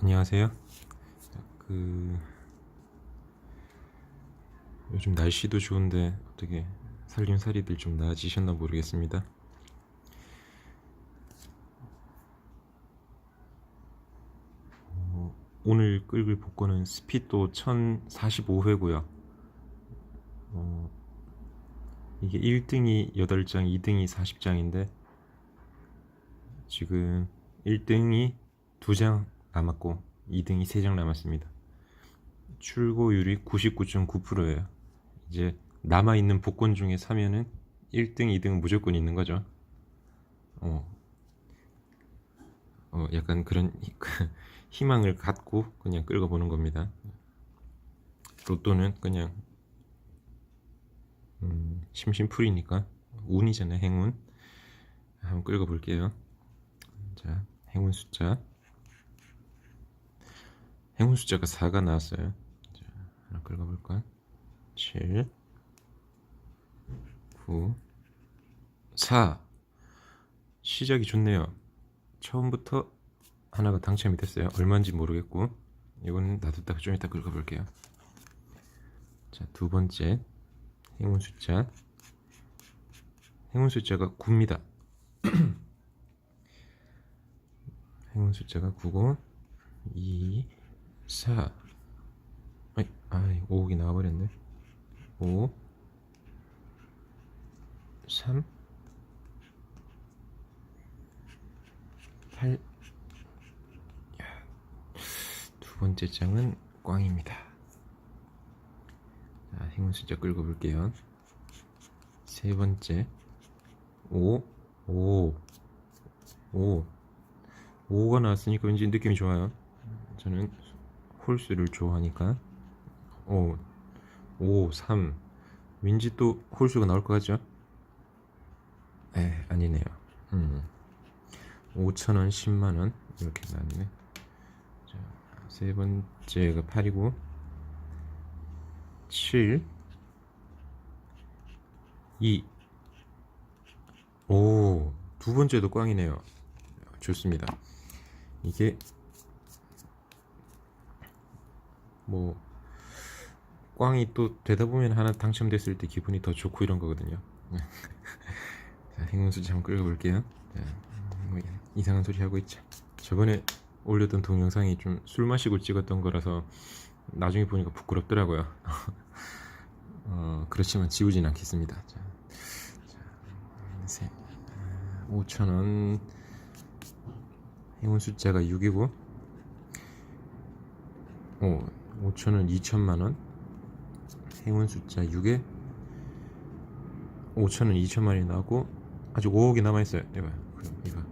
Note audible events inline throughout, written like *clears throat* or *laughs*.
안녕하세요. 그 요즘 날씨도 좋은데 어떻게 살림살이들 좀 나아지셨나 모르겠습니다. 어, 오늘 끌을 복권은 스피도 1045회고요. 어, 이게 1등이 8장, 2등이 40장인데 지금 1등이 2장 남았고 2등이 3장 남았습니다. 출고율이 99.9%예요. 이제 남아 있는 복권 중에 사면은 1등, 2등 무조건 있는 거죠. 어. 어, 약간 그런 희- *laughs* 희망을 갖고 그냥 끌고 보는 겁니다. 로또는 그냥 음, 심심풀이니까 운이잖아요, 행운. 한번 끌고 볼게요. 자, 행운 숫자. 행운 숫자가 4가 나왔어요. 자, 하나 긁어볼까? 7, 9, 4. 시작이 좋네요. 처음부터 하나가 당첨이 됐어요. 얼마인지 모르겠고, 이거는 놔뒀다가 좀 이따 긁어볼게요. 자, 두 번째. 행운 숫자. 행운 숫자가 9입니다. *clears throat* 행운 숫자가 9고, 2, 4 아이, 아이 5억이 나와버렸네. 5 3 8 야, 두 번째 장은 꽝입니다. 자, 행운 숫자 끌고 볼게요. 세 번째. 5 5 5 5가 나왔으니까 왠지 느낌이 좋아요. 저는 홀수를 좋아하니까 5, 5, 3 왠지 또 홀수가 나올 것 같죠? 에 아니네요 음. 5천원 10만원 이렇게 나왔네 자, 세 번째가 8이고 7 2 오, 두 번째도 꽝이네요. 좋습니다. 이게 뭐 꽝이 또 되다 보면 하나 당첨됐을 때 기분이 더 좋고 이런 거거든요. *laughs* 자, 행운 숫자 한번 끌어볼게요. 자, 뭐 이상한 소리 하고 있죠. 저번에 올렸던 동영상이 좀 술 마시고 찍었던 거라서 나중에 보니까 부끄럽더라고요. *laughs* 어, 그렇지만 지우진 않겠습니다. 자, 자, 세, 5천원 행운 숫자가 6이고 어, 5천원 2천만원. 행운 숫자 6에 5천원 2천만원이 나오고 아직 5억이 남아있어요. 이봐 그럼 이봐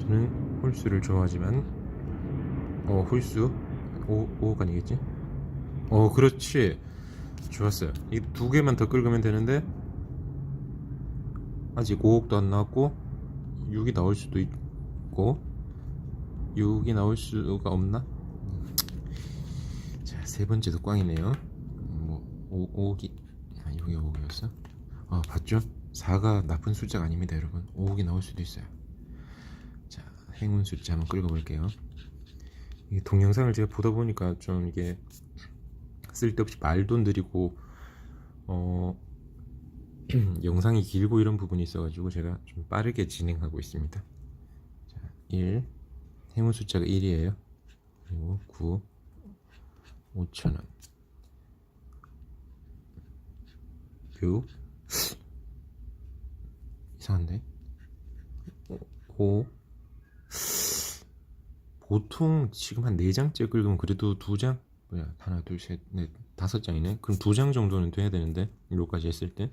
저는 홀수를 좋아하지만 어 홀수? 5, 5억 아니겠지? 어 그렇지. 좋았어요. 이 두 개만 더 긁으면 되는데 아직 5억도 안 나왔고 6이 나올 수도 있고 6이 나올 수가 없나? 자, 세 번째도 꽝이네요. 뭐, 5, 5억이, 아, 6이 5억이었어? 아, 봤죠? 4가 나쁜 숫자가 아닙니다, 여러분. 5억이 나올 수도 있어요. 자, 행운 숫자 한번 긁어볼게요. 이게 동영상을 제가 보다 보니까 좀 이게 쓸데없이 말도 느리고, 어, *clears throat* 영상이 길고 이런 부분이 있어가지고 제가 좀 빠르게 진행하고 있습니다. 자, 1. 행운 숫자가 1이에요. 그리고 9. 5천원. 6 이상한데? 5 보통 지금 한 4장째 긁으면 그래도 2장? 뭐야 하나 둘셋넷 다섯 장이네? 그럼 2장 정도는 돼야 되는데 이거까지 했을 때?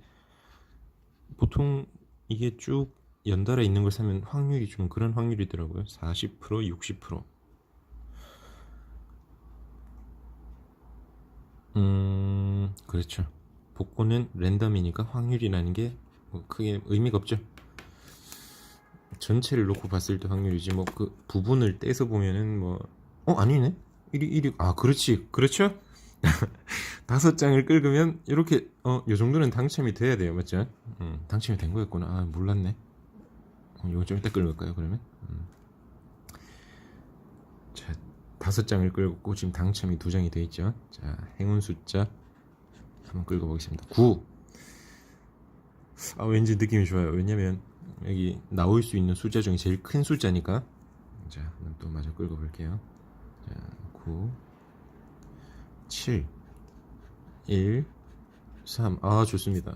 보통 이게 쭉 연달아 있는 걸 사면 확률이 좀 그런 확률이더라고요. 40% 60% 음, 그렇죠. 복권은 랜덤이니까 확률이라는 게 뭐 크게 의미가 없죠. 전체를 놓고 봤을 때 확률이지 뭐 그 부분을 떼서 보면은 뭐 어 아니네 1위 1위 아 그렇지 그렇죠 *laughs* 다섯 장을 긁으면 이렇게 어요 정도는 당첨이 돼야 돼요 맞죠 음 당첨이 된 거였구나 아 몰랐네 어, 이거 좀 이따 긁을까요 그러면 음. 자, 다섯 장을 끌고 지금 당첨이 두 장이 돼 있죠. 자, 행운 숫자 한번 끌고 보겠습니다. 9. 아, 왠지 느낌이 좋아요. 왜냐면 여기 나올 수 있는 숫자 중에 제일 큰 숫자니까. 자, 한번 또 마저 끌고 볼게요. 자, 9 7 1 3. 아, 좋습니다.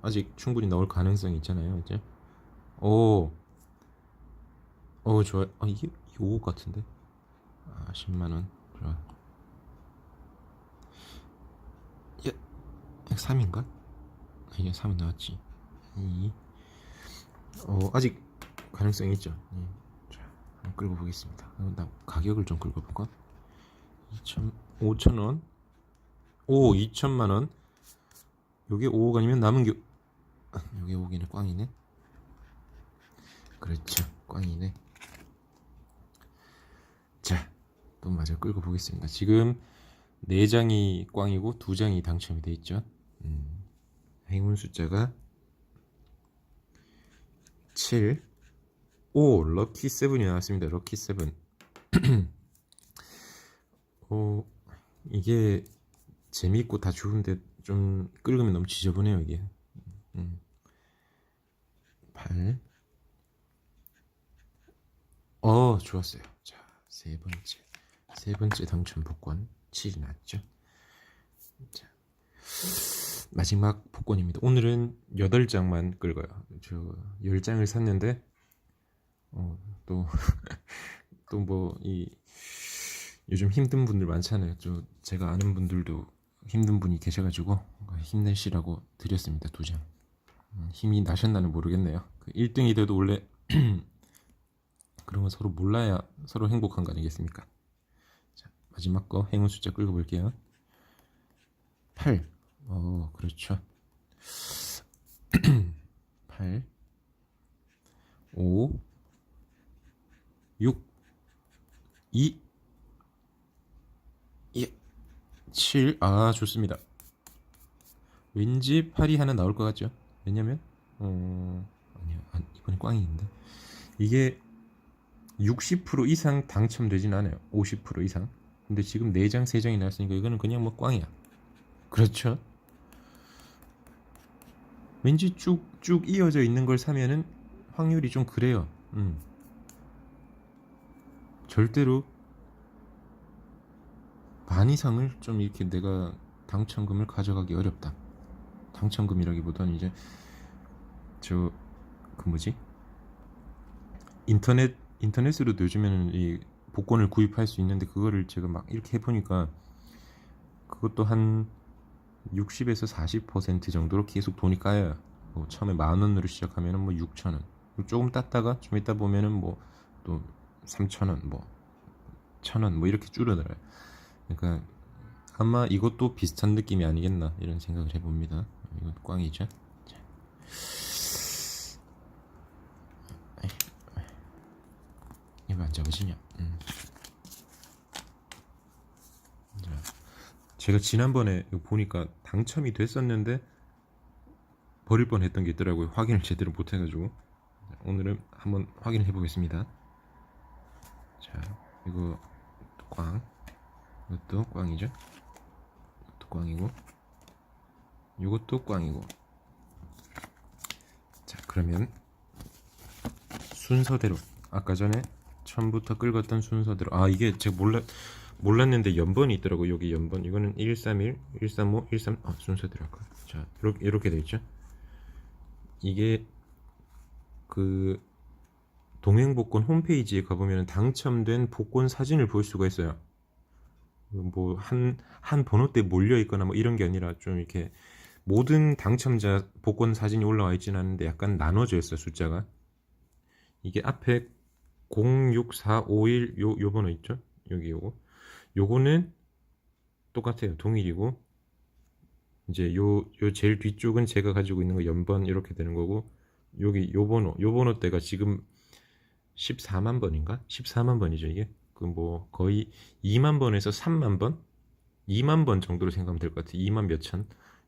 아직 충분히 나올 가능성이 있잖아요. 이제. 오. 오, 좋아요. 아, 이게 5 같은데? 아, 10만원. 좋아. 예, 3인가? 이게 3은 나왔지. 2. 어, 아직 가능성이 있죠. 예. 자, 한번 끌고 보겠습니다. 어, 나 가격을 좀 끌고 볼까? 2천, 5천원. 오, 2천만원. 요게 5억 아니면 남은 게, 아, 요게 5기는 꽝이네. 그렇죠. 꽝이네. 자, 또 마저 끌고 보겠습니다. 지금 4장이 꽝이고 2장이 당첨이 돼 있죠. 음, 행운 숫자가 7, 5, 럭키 7이 나왔습니다. 럭키 7. *clears throat* 어, 이게 재미있고 다 좋은데 좀 끌으면 너무 지저분해요, 이게. 음. 8. 어, 좋았어요. 자, 세 번째. 세 번째 당첨 복권 7이 났죠. 자, 마지막 복권입니다. 오늘은 8장만 끌고요. 저 10장을 샀는데 어, 또 *laughs* 또 뭐 이 요즘 힘든 분들 많잖아요. 저 제가 아는 분들도 힘든 분이 계셔가지고 힘내시라고 드렸습니다. 두 장. 음, 힘이 나셨나는 모르겠네요. 그 1등이 돼도 원래 *clears throat* 그러면 서로 몰라야 서로 행복한 거 아니겠습니까? 자, 마지막 거 행운 숫자 끌고 볼게요. 8. 어, 그렇죠. 8 5 6 2 예. 7. 아, 좋습니다. 왠지 8이 하나 나올 것 같죠? 왜냐면 어, 아니요. 안, 이번에 꽝이있는데 이게 60% 이상 당첨되진 않아요. 50% 이상. 근데 지금 4장, 3장이 나왔으니까 이거는 그냥 뭐 꽝이야. 그렇죠? 왠지 쭉쭉 이어져 있는 걸 사면은 확률이 좀 그래요. 음. 절대로 반 이상을 좀 이렇게 내가 당첨금을 가져가기 어렵다. 당첨금이라기보다는 이제 저 그 뭐지? 인터넷 인터넷으로도 요즘에는 이 복권을 구입할 수 있는데 그거를 제가 막 이렇게 해보니까 그것도 한 60에서 40% 정도로 계속 돈이 까여요. 뭐 처음에 만 원으로 시작하면은 뭐 6천 원, 조금 땄다가 좀 있다 보면은 뭐 또 3천 원, 뭐 천 원, 뭐 이렇게 줄어들어요. 그러니까 아마 이것도 비슷한 느낌이 아니겠나 이런 생각을 해봅니다. 이건 꽝이죠. 자. 잡으시냐? 음. 자, 제가 지난번에 보니까 당첨이 됐었는데 버릴 뻔했던 게 있더라고요. 확인을 제대로 못해가지고 오늘은 한번 확인해 보겠습니다. 자, 이거 꽝, 이것도 꽝이죠. 이것도 꽝이고, 이것도 꽝이고. 자, 그러면 순서대로 아까 전에 처음부터 끌었던 순서대로. 아 이게 제가 몰라 몰랐는데 연번이 있더라고 여기 연번. 이거는 131, 135, 13 아, 순서대로 할까? 자 이렇게 이렇게 돼 있죠? 이게 그 동행복권 홈페이지에 가보면 당첨된 복권 사진을 볼 수가 있어요. 뭐한한 번호대 몰려 있거나 뭐 이런 게 아니라 좀 이렇게 모든 당첨자 복권 사진이 올라와 있지는 않은데 약간 나눠져 있어 숫자가. 이게 앞에 06451 요, 요 번호 있죠? 여기 요거. 요거는 똑같아요. 동일이고. 이제 요, 요 제일 뒤쪽은 제가 가지고 있는 거 연번 이렇게 되는 거고. 여기 요 번호, 요 번호 대가 지금 14만 번인가? 14만 번이죠, 이게. 그 뭐 거의 2만 번에서 3만 번? 2만 번 정도로 생각하면 될 것 같아요. 2만 몇 천.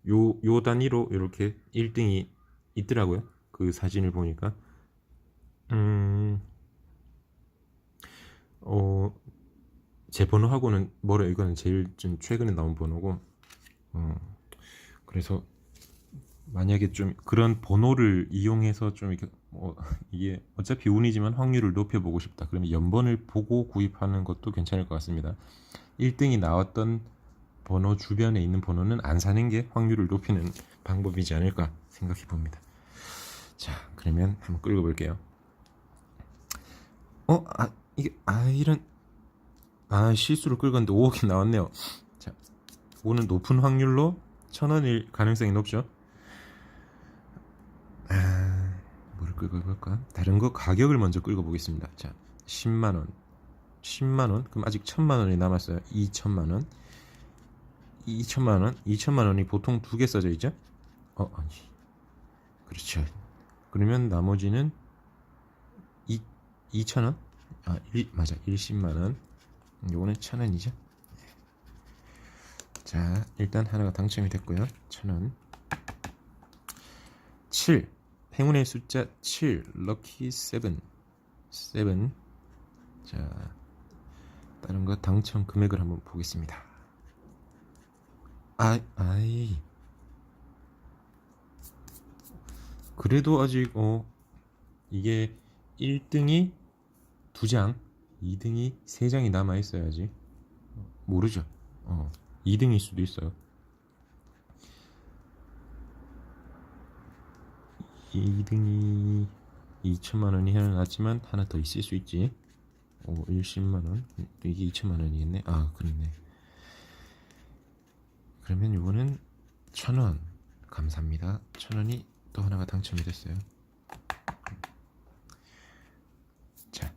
요, 요 단위로 이렇게 1등이 있더라고요. 그 사진을 보니까. 음, 어, 제 번호하고는 뭐래? 이거는 제일 좀 최근에 나온 번호고. 어 그래서 만약에 좀 그런 번호를 이용해서 좀 이렇게 뭐 *laughs* 이게 어차피 운이지만 확률을 높여보고 싶다. 그러면 연번을 보고 구입하는 것도 괜찮을 것 같습니다. 1등이 나왔던 번호 주변에 있는 번호는 안 사는 게 확률을 높이는 방법이지 않을까 생각해 봅니다. 자 그러면 한번 끌고 볼게요. 어? 아 이게 아 이런 아 실수로 끌었는데 5억이 나왔네요. 자 오늘 높은 확률로 천 원일 가능성이 높죠. 아 뭐를 끌고 볼까? 다른 거 가격을 먼저 끌고 보겠습니다. 자 10만 원. 10만 원? 그럼 아직 1000만원이 남았어요. 2천만 원. 2천만 원? 2천만 원이 보통 두 개 써져 있죠? 어 아니. 그렇죠. 그러면 나머지는 2 2천 원 아, 일, 맞아. 10만 원. 요거는 천 원이죠. 자, 일단 하나가 당첨이 됐고요. 천 원. 7. 행운의 숫자 7. 럭키 7. 7. 자, 다른 거 당첨 금액을 한번 보겠습니다. 아, 아이. 그래도 아직 어 이게 1등이 두 장, 2등이 세 장이 남아 있어야지. 모르죠. 어, 2등일 수도 있어요. 2등이 2천만 원이 났지만 하나 더 있을 수 있지. 오, 10만 원. 이게 2천만 원이겠네. 아, 그렇네. 그러면 요거는 천 원. 감사합니다. 천 원이 또 하나가 당첨이 됐어요. 자,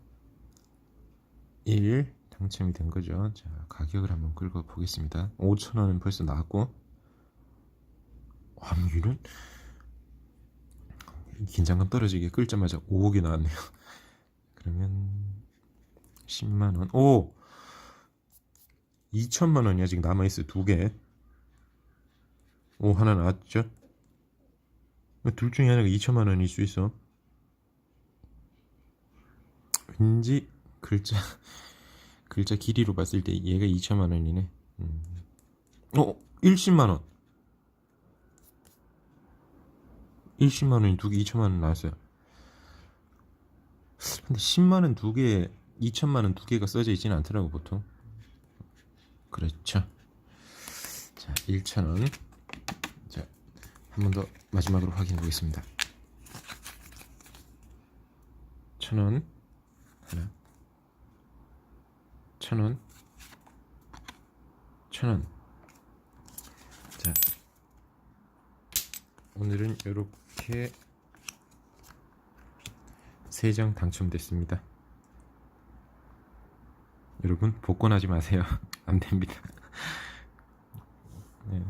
1 당첨이 된 거죠. 자, 가격을 한번 긁어 보겠습니다. 5,000원은 벌써 나왔고, 확률은 긴장감 떨어지게 끌자마자 5억이 나왔네요. *laughs* 그러면 10만 원. 오! 2천만 원이 아직 남아 있어요. 두 개. 오, 하나 나왔죠? 둘 중에 하나가 2천만 원일 수 있어. 왠지 글자 *laughs* 글자 길이로 봤을 때 얘가 2천만 원이네. 음. 어, 10만 원. 10만 원이 두 개 2천만 원 나왔어요. 근데 10만 원 두 개, 2천만 원 두 개가 써져 있지는 않더라고 보통. 그렇죠. 자, 1천 원. 자, 한 번 더 마지막으로 확인해 보겠습니다. 천 원. 하나. 천 원. 천 원. 자. 오늘은 이렇게 세 장 당첨됐습니다. 여러분 복권하지 마세요. *laughs* 안 됩니다. *laughs* 네.